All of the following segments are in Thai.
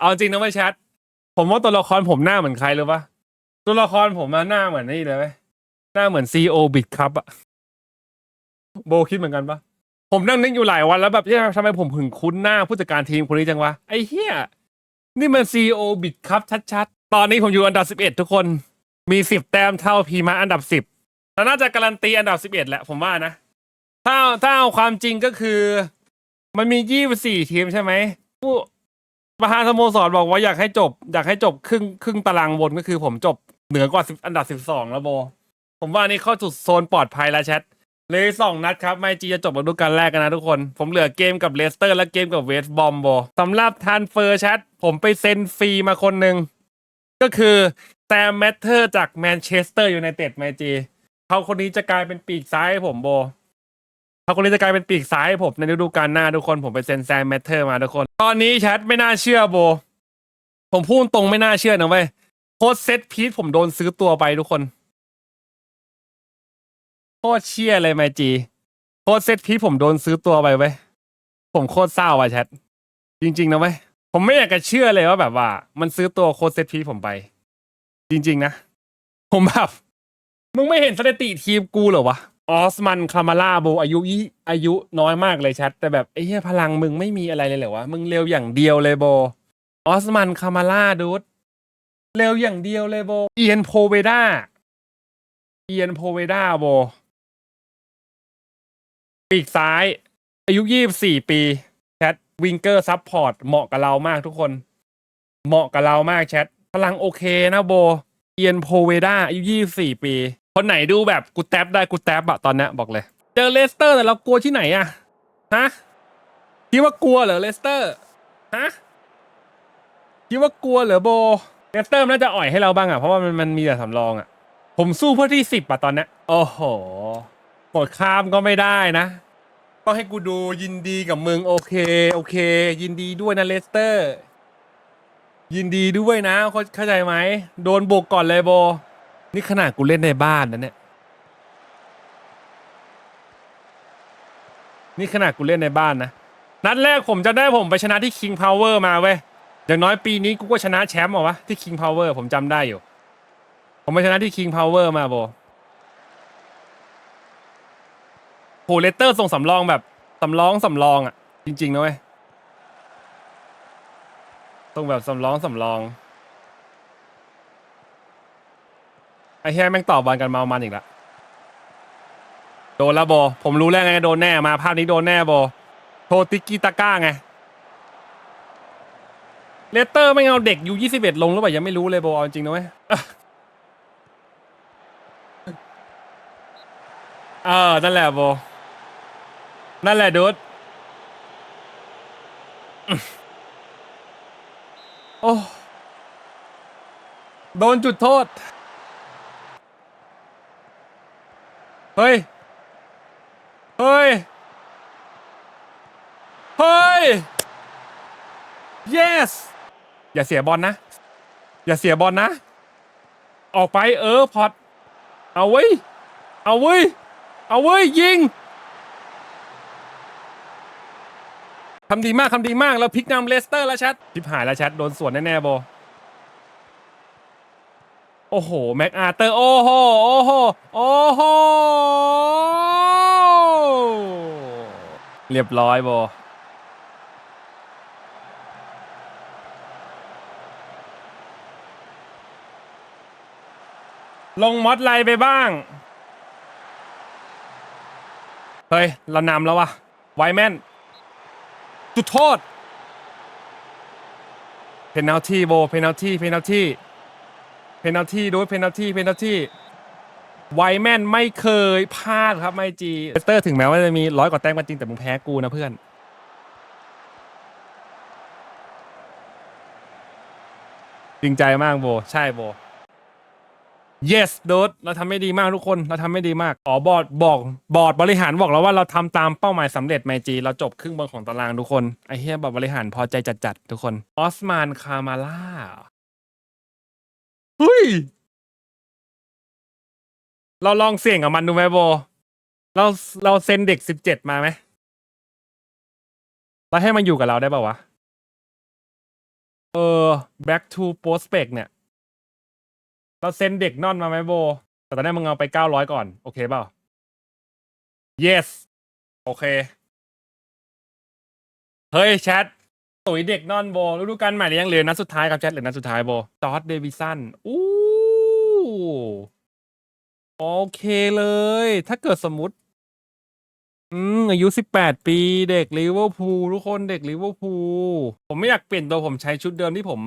เอาจริงนะไม่แชทผมว่าตัวละครผมหน้าเหมือนใครรู้ปะตัวละครผมมาหน้าเหมือนนี่เลยไหมหน้าเหมือนซีโอบิดครับอะโบคิดเหมือนกันปะผมนั่งนึกอยู่หลายวันแล้วแบบเอ๊ะทำไมผมถึงคุ้นหน้าผู้จัดการทีมคนนี้จังวะไอ้เหี้ยนี่มันซีโอบิดครับชัดๆ ตอนนี้ผมอยู่อันดับสิบเอ็ดทุกคนมีสิบแต้มเท่าพีมาอันดับสิบแล้วน่าจะการันตีอันดับสิบเอ็ดแหละผมว่านะถ้าถ้าเอาความจริงก็คือ มันมียี่สิบสี่ทีมใช่ไหมผู้ ประธานสโมสรบอกว่าอยากให้จบ อยากให้จบครึ่งครึ่งตารางบนก็คือผมจบเหนือกว่า10อันดับสิบสองแล้วโบ ผมว่านี่เข้าจุดโซนปลอดภัยแล้วแชทเลยสองนัดครับ ไม่จีจะจบฤดูกาลแรกกันนะทุกคน ผมเหลือเกมกับเลสเตอร์และเกมกับเวสต์บอมโบสำหรับทันเฟอร์แชทผมไปเซ็นฟรีมาคนหนึ่งก็คือแซมแมทเทอร์จากแมนเชสเตอร์อยูไนเต็ดไมจีเขาคนนี้จะกลายเป็นปีกซ้ายให้ผมโบ เขาคนนี้จะกลายเป็นปีกซ้ายให้ผมในฤดูกาลหน้าทุกคนผมไปเซ็นแซมแมทเทอร์มาทุกคน ตอนนี้แชทไม่น่าเชื่อโบ ผมพูดตรงไม่น่าเชื่อนะเว้ยโค้ชเซตพีทผมโดนซื้อตัวไปทุกคนโคตรเชี่ยเลยไมจีโค้ชเซตพีทผมโดนซื้อตัวไปเว้ยผมโคตรเศร้าว่ะแชทจริง ๆ นะเว้ยผมไม่อยากจะเชื่อเลยว่าแบบว่า มันซื้อตัวโค้ชเซตพีทผมไป จริง ๆ นะ ผมแบบมึงไม่เห็นสถิติทีมกูเหรอวะ ออสมันคามาล่าโบอายุยี่อายุน้อยมากเลยแชทแต่แบบไอ้เหี้ยพลังมึงไม่มีอะไรเลยเหรอวะ มึงเร็วอย่างเดียวเลยโบ ออสมันคามาล่าดูดเร็วอย่างเดียวเลยโบ เอียนโพเวด้าเอียนโพเวด้าโบปีกซ้าย อายุยี่สี่ปีแชทวิงเกอร์ซับพอร์ตเหมาะกับเรามากทุกคน เหมาะกับเรามากแชทพลังโอเคนะโบ เอียนโพเวด้าอายุยี่สี่ปี คนไหนดูแบบกูแท็บได้กูแท็บอะตอนเนี้ยบอกเลย เจอเลสเตอร์แต่เรากลัวที่ไหนอะฮะคิดว่ากลัวเหรอเลสเตอร์ฮะคิดว่ากลัวเหรอโบเลสเตอร์มันน่าจะอ่อยให้เราบ้างอะเพราะว่ามันมันมีแต่สำรองอะผมสู้เพื่อที่สิบอะตอนเนี้ยโอ้โหกดข้ามก็ไม่ได้นะต้องให้กูดูยินดีกับมึงโอเค โอเค ยินดีด้วยนะเลสเตอร์ ยินดีด้วยนะเข้าเข้าใจไหมโดนบุกก่อนเลยโบ นี่ขนาดกูเล่นในบ้านนะเนี่ย นี่ขนาดกูเล่นในบ้านนะ นัดแรกผมจะได้ผมไปชนะที่ King Power มาเว้ย อย่างน้อยปีนี้กูก็ชนะแชมป์เหรอวะที่ King Power ผมจำได้อยู่ ผมไปชนะที่ King Power มาโบโหเลตเตอร์ส่งสำรองแบบสำรองสำรองอะ จริงๆนะเว้ยส่งแบบสำรองสำรอง ไอ้แค่แม่งตอบบอลกันเมามันอีกละโดนแล้วโบ ผมรู้แล้วไงโดนแน่มาภาพนี้โดนแน่โบ โทติกิตาก้าไงเลสเตอร์ไม่เอาเด็กยูยี่สิบเอ็ดลงหรือเปล่ายังไม่รู้เลยโบเอาจริงนะเว้ยเออนั่นแหละโบ นั่นแหละดูดโอ้ โดนจุดโทษ เฮ้ย เฮ้ย เฮ้ย yes อย่าเสียบอลนะ อย่าเสียบอลนะ ออกไปเออพอดเอาเว้ย เอาเว้ย เอาเว้ย ยิงทำดีมากทำดีมากแล้วพลิกนำเลสเตอร์แล้วแชททิพหายแล้วแชทโดนสวนแน่ๆโบ โอ้โห แม็กอาร์เตอร์ โอ้โห โอ้โห โอ้โห เรียบร้อยโบลงมอดไลน์ไปบ้าง เฮ้ย เรานำแล้ววะไวแมนจุดโทษ เพน a ลตี้โบ เพน a ลตี้เพน a ลตี้ เพน a ลตี้ด้วยเพน a ลตี้เพน a ลตี้ไวแมนไม่เคยพลาดครับ ไม่จีเลสเตอร์ถึงแม้ว่าจะมีร้อยกว่าแต้มก็จริงแต่มึงแพ้กูนะเพื่อน จริงใจมากโบ ใช่โบ yes โดดเราทำไม่ดีมากทุกคนเราทำไม่ดีมากอ๋อบอร์ดบอกบอร์ดบริหารบอกแล้วว่าเราทำตามเป้าหมายสำเร็จไมจี เราจบครึ่งบนของตารางทุกคนไอเฮียบอร์ดบริหารพอใจจัดๆทุกคนออสมานคามาล่า เฮ้ย เราลองเสี่ยงกับมันดูไหมโบ เราเราเซ็นเด็กสิบเจ็ดมาไหมเราให้มันอยู่กับเราได้ป่าวะ เออ back to prospect เนี่ย เราเซ็นเด็กนอนมาไหมโบ แต่ตอนนี้มึงเอาไปเก้าร้อยก่อน โอเคเปล่า yes โอเค เฮ้ยแชท ตุ๋ยเด็กนอนโบฤดูกาลใหม่หรือยังเหลือนัดสุดท้ายครับแชทเหลือนัดสุดท้ายโบจอร์ดเดวิสันอู้โอเคเลย ถ้าเกิดสมมติ อืม อายุสิบแปดปีเด็กลิเวอร์พูลทุกคนเด็กลิเวอร์พูลผมไม่อยากเปลี่ยนตัวผมใช้ชุดเดิมที่ผม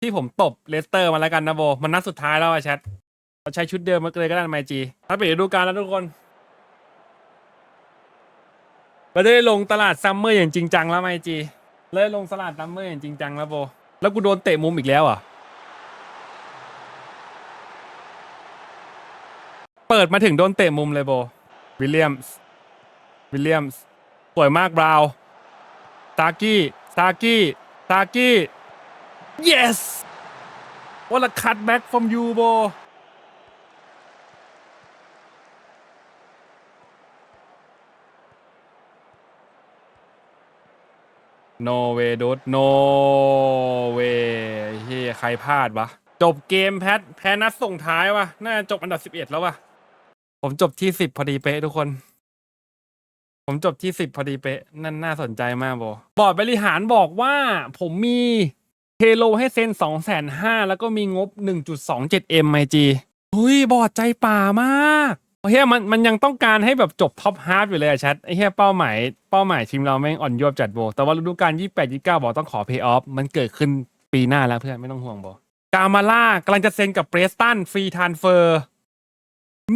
ที่ผมตบเลสเตอร์มาแล้วกันนะโบ มันนัดสุดท้ายแล้วอะแชทเราใช้ชุดเดิมมาเลยก็ได้ไมจี ถ้าเปลี่ยนฤดูกาลแล้วทุกคนเราจะได้ลงตลาดซัมเมอร์อย่างจริงจังแล้วไมจี เลยลงตลาดซัมเมอร์อย่างจริงจังแล้วโบ แล้วกูโดนเตะมุมอีกแล้วอะ เปิดมาถึงโดนเตะมุมเลยโบ วิลเลียมส์ วิลเลียมส์ สวยมากบราวน์ซากี้ซากี้ซากี้ yes what a cutback from you bro โนเวดุดโนเวเฮียใครพลาดวะ จบเกมแพทแพ้นัดส่งท้ายวะน่าจบอันดับสิบเอ็ดแล้ววะผมจบที่สิบพอดีเป๊ะทุกคน ผมจบที่สิบพอดีเป๊ะ นั่นน่าสนใจมากโบบอร์ดบริหารบอกว่าผมมีเทโลให้เซ็นสองแสนห้าแล้วก็มีงบหนึ่งจุดสองเจ็ดเอ็มไอจีเฮ้ยบอร์ดใจป่ามาก เฮียมันมันยังต้องการให้แบบจบท็อปฮาร์ฟอยู่เลยอะแชทไอ้เฮียเป้าหมายเป้าหมายทีมเราแม่งอ่อนยบจัดโบ แต่ว่าฤดูกาลยี่แปดยี่เก้าบอกต้องขอเพย์ออฟมันเกิดขึ้นปีหน้าแล้วเพื่อนไม่ต้องห่วงบอกามาล่ากำลังจะเซ็นกับเบรสตันฟรีทานเฟอร์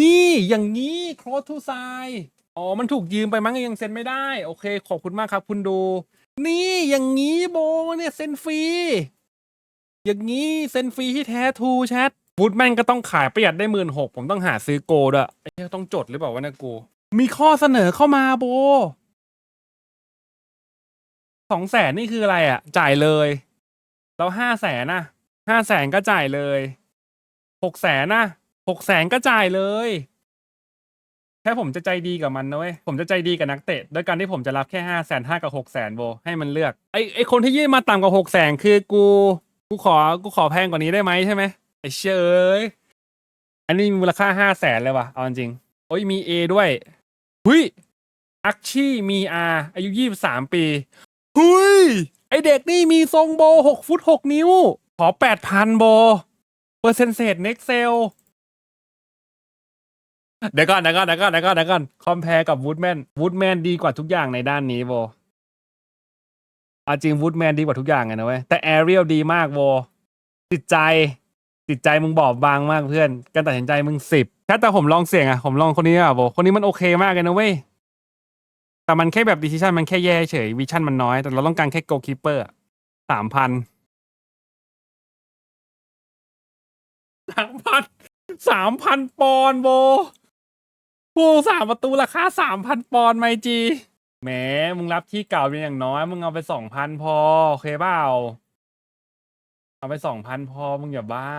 นี่อย่างนี้โครทูไซอ๋อมันถูกยืมไปมั้งยังเซ็นไม่ได้ โอเค ขอบคุณมากครับ คุณดู นี่อย่างนี้โบเนี่ยเซ็นฟรีอย่างนี้เซ็นฟรีที่แท้ทูแชท บูทแมนก็ต้องขายประหยัดได้หมื่นหกผมต้องหาซื้อโกด้วยไอ้เหี้ยต้องจดหรือเปล่าวะเนี่ยกู มีข้อเสนอเข้ามาโบสองแสนนี่คืออะไรอะ จ่ายเลย แล้วห้าแสนนะห้าแสนก็จ่ายเลยหกแสนนะหกแสนก็จ่ายเลยแค่ผมจะใจดีกับมันนะเว้ยผมจะใจดีกับนักเตะด้วยการที่ผมจะรับแค่ห้าแสนห้ากับหกแสนโบให้มันเลือกไอไอคนที่ยื่นมาต่ำกว่าหกแสนคือกู กูขอกูขอแพงกว่านี้ได้ไหมใช่ไหม เชยอันนี้มีมูลค่าห้าแสนเลยว่ะ เอาจริง โอ้ยมีเอด้วยหุยอักชี่มีอาอายุยี่สิบสามปีหุยไอเด็กนี่มีทรงโบหกฟุตหกนิ้ว ขอแปดพันโบ เปอร์เซ็นต์เศษเน็กเซลเดี๋ยวก่อนเดี๋ยวก่อนเดี๋ยวก่อนเดี๋ยวก่อนเดี๋ยวก่อนคอมเพลกับวูดแมนวูดแมนดีกว่าทุกอย่างในด้านนี้โบอาจริงวูดแมนดีกว่าทุกอย่างไงนะเว้ยแต่แอเรียลดีมากโบจิตใจ จิตใจมึงบอบบางมากเพื่อน การตัดสินใจมึงสิบถ้าแต่ผมลองเสี่ยงอะผมลองคนนี้อะโบคนนี้มันโอเคมากเลยนะเว้ยแต่มันแค่แบบดิซิชันมันแค่แย่เฉยวิชั่นมันน้อย แต่เราต้องการแค่โกลคีเปอร์สามพันสามพันสามพันปอนโบผู้สามประตูราคาสามพันปอนไมจีแหมมึงรับที่เก่าเป็นอย่างน้อย มึงเอาไปสองพันพอ โอเคเปล่า เอาไปสองพันพอมึงอย่าบ้า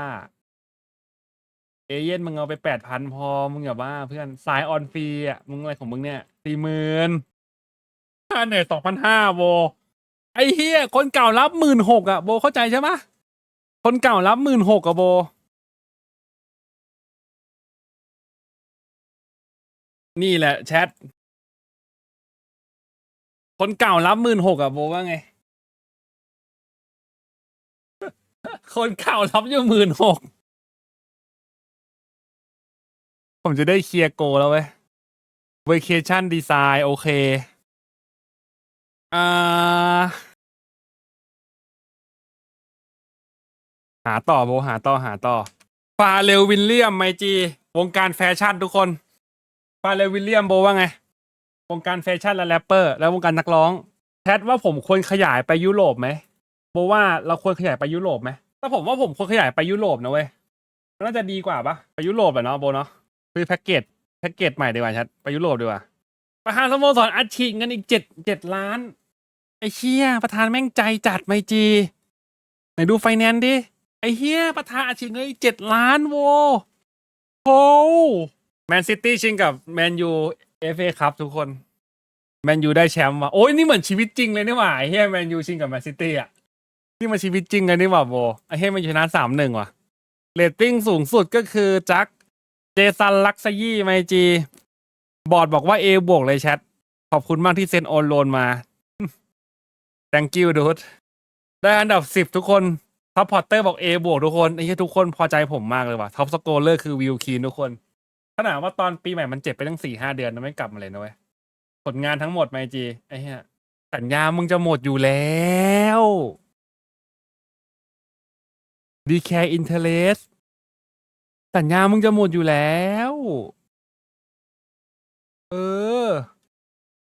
เอเย่นมึงเอาไปแปดพันพอมึงอย่าบ้า เพื่อนสายออนฟรีอะมึงอะไรของมึงเนี่ยสี่หมื่นค่าเหนื่อยสองพันห้าโบไอ้เฮียคนเก่ารับหมื่นหกอะโบเข้าใจใช่ไหมคนเก่ารับหมื่นหกอะโบนี่แหละแชท คนเก่ารับหมื่นหกอะโบว่าไง คนเก่ารับอยู่หมื่นหกผมจะได้เคลียร์โกแล้วเว้ย vacation design โอเค อ่า หาต่อโบหาต่อหาต่อ ฟาเรลวินเลียมไมจี วงการแฟชั่นทุกคน ฟาเรลวิลเลียมโบว่าไง วงการแฟชั่นและแรปเปอร์ และวงการนักร้องแพทว่าผมควรขยายไปยุโรปไหม โบว่าเราควรขยายไปยุโรปไหมแต่ผมว่าผมควรขยายไปยุโรปนะเว้ยน่าจะดีกว่าปะไปยุโรปอะเนาะโบเนาะคือแพ็กเกจแพ็กเกจใหม่ดีกว่าชัดไปยุโรปดีกว่า ประธานสโมสรอัดฉีดเงินอีกเจ็ดเจ็ดล้าน ไอ้เชี่ยประธานแม่งใจจัดไมจีไหนดูไฟแนนซ์ดิไอ้เฮียประธานอัดฉีดเงินอีกเจ็ดล้านโวโหแมนซิตี้ชิงกับแมนยูเอฟเอครับทุกคนแมนยูได้แชมป์ว่ะโอ้ยนี่เหมือนชีวิตจริงเลยนี่หว่าไอ้เฮียแมนยูชิงกับแมนซิตี้อะ นี่มาชีวิตจริงกันนี่หว่าโบไอเฮ้ยมันชนะสามหนึ่งว่ะเรตติ้งสูงสุดก็คือจักเจสันลักซยี่ไมจี บอร์ดบอกว่า A บวกเลยแชท ขอบคุณมากที่เซ็นโอนโลนมา thank you dude ได้อันดับสิบทุกคนท็อปพอร์เตอร์บอก A บวกทุกคนไอ้เหี้ยทุกคนพอใจผมมากเลยว่ะท็อปสโกเลอร์คือวิวคีนทุกคนขนาดว่าตอนปีใหม่มันเจ็บไปตั้งสี่ห้าเดือนนไม่กลับมาเลยนะเว้ยผลงานทั้งหมดไมจีไอ้เหี้ยสัญญามึงจะหมดอยู่แล้ว ดีแคร์อินเทเลสสัญญามึงจะหมดอยู่แล้ว เออ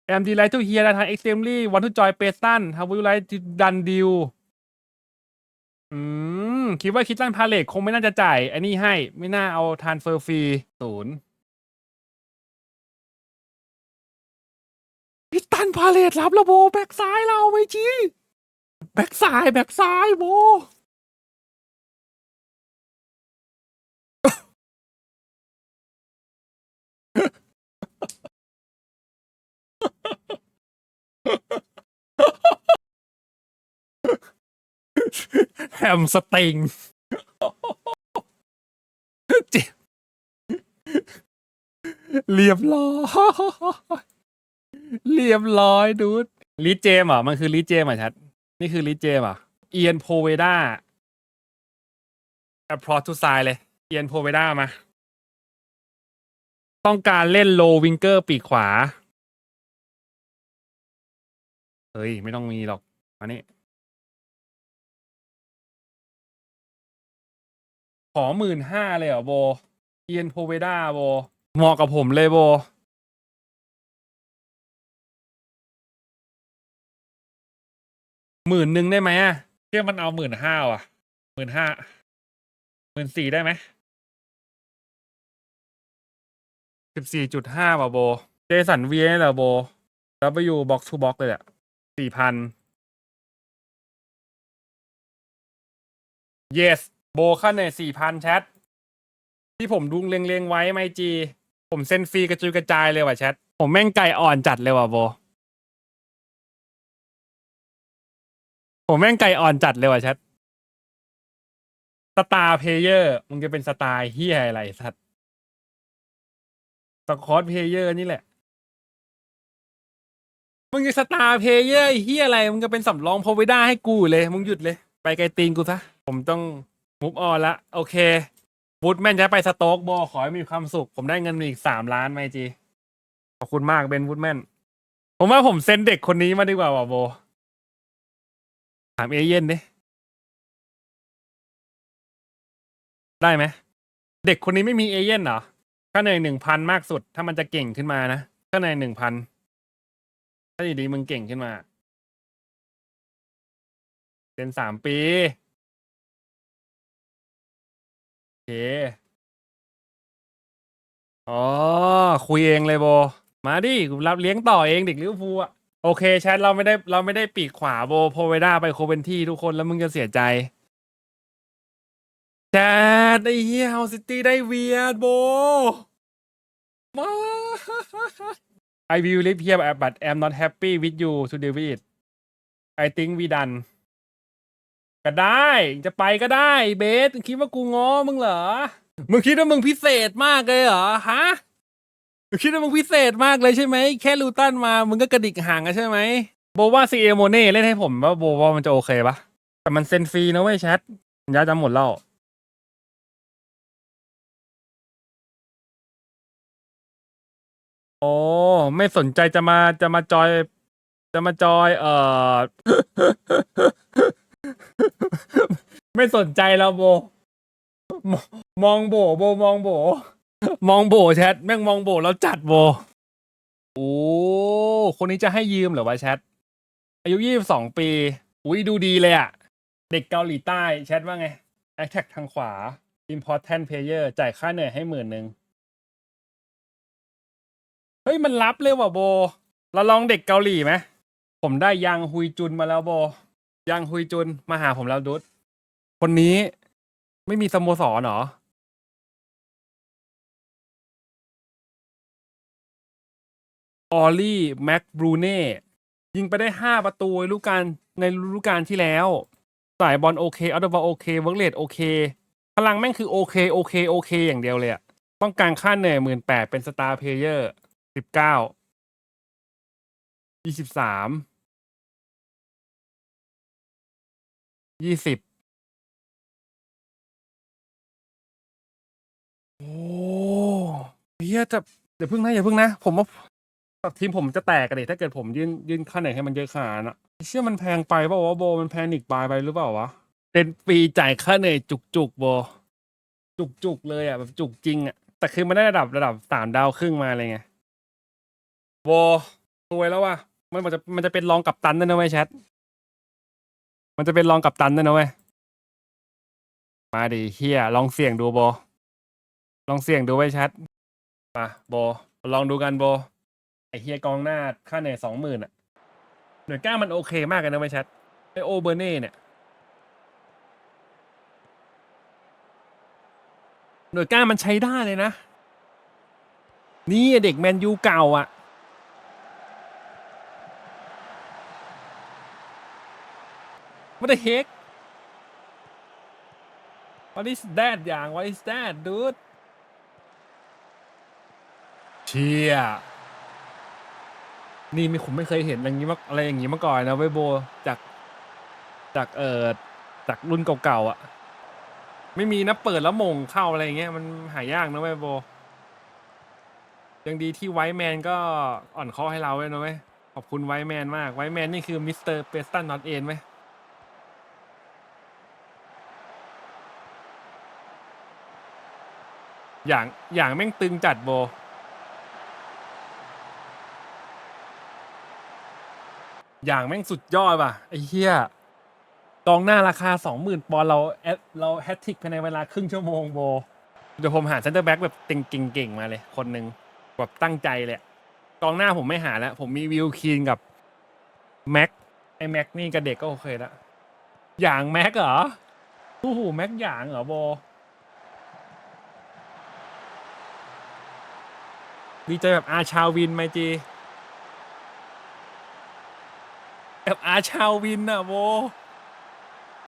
แอมดีไลท์ทูเฮียทางเอ็กซ์เ l ลี่วันทูจอยเปตันฮาวิลไลท์ดันดิวอืม คิดว่าคิดตันพาเลตคงไม่น่าจะจ่าย อันนี้ให้ ไม่น่าเอาทานเฟอร์ฟรีศูนย์คิดตันพาเลตรับระโบแบ็กซ้ายเราไม่จีแบ็กซ้าย แบ็กซ้ายโบ แฮมสติงเจ็บเรียบร้อยเรียบร้อยดูดลีเจมเหรอะมันคือลีเจมเหรอะชัด นี่คือลีเจมเหรอะเอียนโพเวด้าแอปพอร์ตูไซเลย เอียนโพเวด้ามา ต้องการเล่นโลวิงเกอร์ปีกขวา เฮ้ย ไม่ต้องมีหรอกมานี่ขอหมื่นห้าเลยเหรอโบ เอียนโพเวด้าโบ เหมาะกับผมเลยโบ หมื่นหนึ่งได้ไหมอะเทียบมันเอาหมื่นห้าอะหมื่นห้าหมื่นสี่ได้ไหมสิบสี่จุดห้าว่ะโบ เจสันเวียเหรอโบ W box to box เลยอะ สี่พัน yes โบค่าเนตสี่พันแชท ที่ผมดุงเลงๆไว้ไมจี ผมเซ็นฟรีกระจุยกระจายเลยว่ะแชท ผมแม่งไก่อ่อนจัดเลยว่ะโบ ผมแม่งไก่อ่อนจัดเลยว่ะแชทสตาร์เพเยอร์มึงจะเป็นสไตล์เฮียอะไรสัตว์สคอตเพเยอร์นี่แหละ มึงจะสตาร์เพเยอร์เฮียอะไร มึงจะเป็นสำรองพอไว้ได้ให้กูอยู่เลย มึงหยุดเลย ไปไกลตีนกูซะ ผมต้องมุฟออนละ โอเคบูธแมนจะไปสโต๊กบอขอให้มีความสุข ผมได้เงินมาอีกสามล้านไหมจี ขอบคุณมากเบนวูดแมน ผมว่าผมเซ็นเด็กคนนี้มาดีกว่าว่ะโบ ถามเอเย่นดิ ได้ไหม เด็กคนนี้ไม่มีเอเย่นเหรอ ค่าเหนื่อยหนึ่งพันมากสุด ถ้ามันจะเก่งขึ้นมานะ ค่าเหนื่อยหนึ่งพัน ถ้าอยู่ดีมึงเก่งขึ้นมา เป็นสามปีโอเคอ๋อ คุยเองเลยโบ มาดิกูรับเลี้ยงต่อเองเด็กลิเวอร์พูลอะโอเคแชทเราไม่ได้เราไม่ได้ปีกขวาโบโพเวด้าไปโคเวนที่ทุกคนแล้วมึงจะเสียใจแชทไอ้เฮียเฮาซิตี้ได้เวียดโบมา I will live here but am not happy with you to deal with it I think we done ก็ได้ จะไปก็ได้เบสคิดว่ากูง้อมึงเหรอ มึงคิดว่ามึงพิเศษมากเลยเหรอฮะ มึงคิดว่ามึงพิเศษมากเลยใช่ไหม แค่ลูตันมา มึงก็กระดิกห่างกันใช่ไหม โบว่าซีเอโมเน่เล่นให้ผมว่าโบว่ามันจะโอเคปะแต่มันเซ็นฟรีนะเว้ยแชทสัญญาจะหมดแล้ว โอ้ไม่สนใจจะมาจะมาจอย จะมาจอย เอ่อ ไม่สนใจแล้วโบ มองโบโบมองโบ มองโบแชทแม่งมองโบแล้วจัดโบโอ้คนนี้จะให้ยืมเหรอวะแชทอายุยี่สิบสองปี อุ้ยดูดีเลยอะเด็กเกาหลีใต้แชทว่าไง a t t a c k ทางขวา important player จ่ายค่าเหนื่อยให้หมื่นหนึ่ง เฮ้ยมันรับเลยว่ะโบ เราลองเด็กเกาหลีไหมผมได้ยังฮุยจุนมาแล้วโบยังฮุยจุนมาหาผมแล้วดุดคนนี้ไม่มีสโมสรเหรอ ออลลี่ แม็กบรูเน่ ยิงไปได้ห้าประตูในฤดูกาลในฤดูกาลที่แล้ว สายบอลโอเคอัลบอลโอเคเวิร์กเลดโอเค พลังแม่งคือโอเค โอเค โอเค อย่างเดียวเลยอะต้องการค่าเหนื่อยหมื่นแปดเป็นสตาร์เพลเยอร์ สิบเก้ายี่สิบสามยี่สิบโอ้เฮียจะเดี๋ยวพึ่งนะอย่าพึ่งนะ ผมว่าทีมผมจะแตกกันดิถ้าเกิดผมยื่นยื่นค่าเหนื่อยให้มันเยอะขนาดนั้นอะเชื่อมันแพงไปเปล่าวะโบมันแพนิกบายไปหรือเปล่าวะเป็นปีจ่ายค่าเหนื่อยจุกจุกโบจุกจุกเลยอะแบบจุกจริงอะแต่คือมันได้ระดับระดับสามดาวครึ่งมาเลยไง โบรวยแล้วว่ะมันจะมันจะเป็นรองกับตันด้วยนะเว้ยแชท มันจะเป็นรองกับตันด้วยนะเว้ย มาดิเฮียลองเสี่ยงดูโบลองเสี่ยงดูไว้แชท มาโบลองดูกันโบไอเฮียกองหน้าค่าเหนื่อยสองหมื่นอะ หน่วยก้ามันโอเคมากเลยนะเว้ยแชทไอโอเบอร์เน่เนี่ย หน่วยก้ามันใช้ได้เลยนะ นี่เด็กแมนยูเก่าอะ What the heck What is that อย่าง What is that dude เชี่ยนี่ม่ผมไม่เคยเห็นอย่างนี้มาอะไรอย่างนี้มาก่อนนะเวโบจากจากเออจากรุ่นเก่าๆอะ ไม่มีนะเปิดแล้วมงเข้าอะไรอย่างเงี้ยมันหายากนะเวโบยังดีที่ไวแมนก็อ่อนข้อให้เราเว้ยนะเว้ยขอบคุณไวแมนมากไวแมนนี่คือมิสเตอร์เปสตันนอตเอ็นไหม อย่างอย่างแม่งตึงจัดโบ อย่างแม่งสุดยอดว่ะไอ้เหี้ยกองหน้าราคาสองหมื่นปอนด์เราแอดเราแฮตทริกภายในเวลาครึ่งชั่วโมงโบ เดี๋ยวผมหาเซนเตอร์แบ็กแบบเก่งๆมาเลย คนหนึ่งแบบตั้งใจเลยอะกองหน้าผมไม่หาแล้ว ผมมีวิลคีนกับแม็กไอแม็กนี่กับเด็กก็โอเคแล้วอย่างแม็กเหรอโอ้โหแม็กอย่างเหรอโบ ดีใจแบบอาชาวินไหมจีแบบอาชาวินอะโว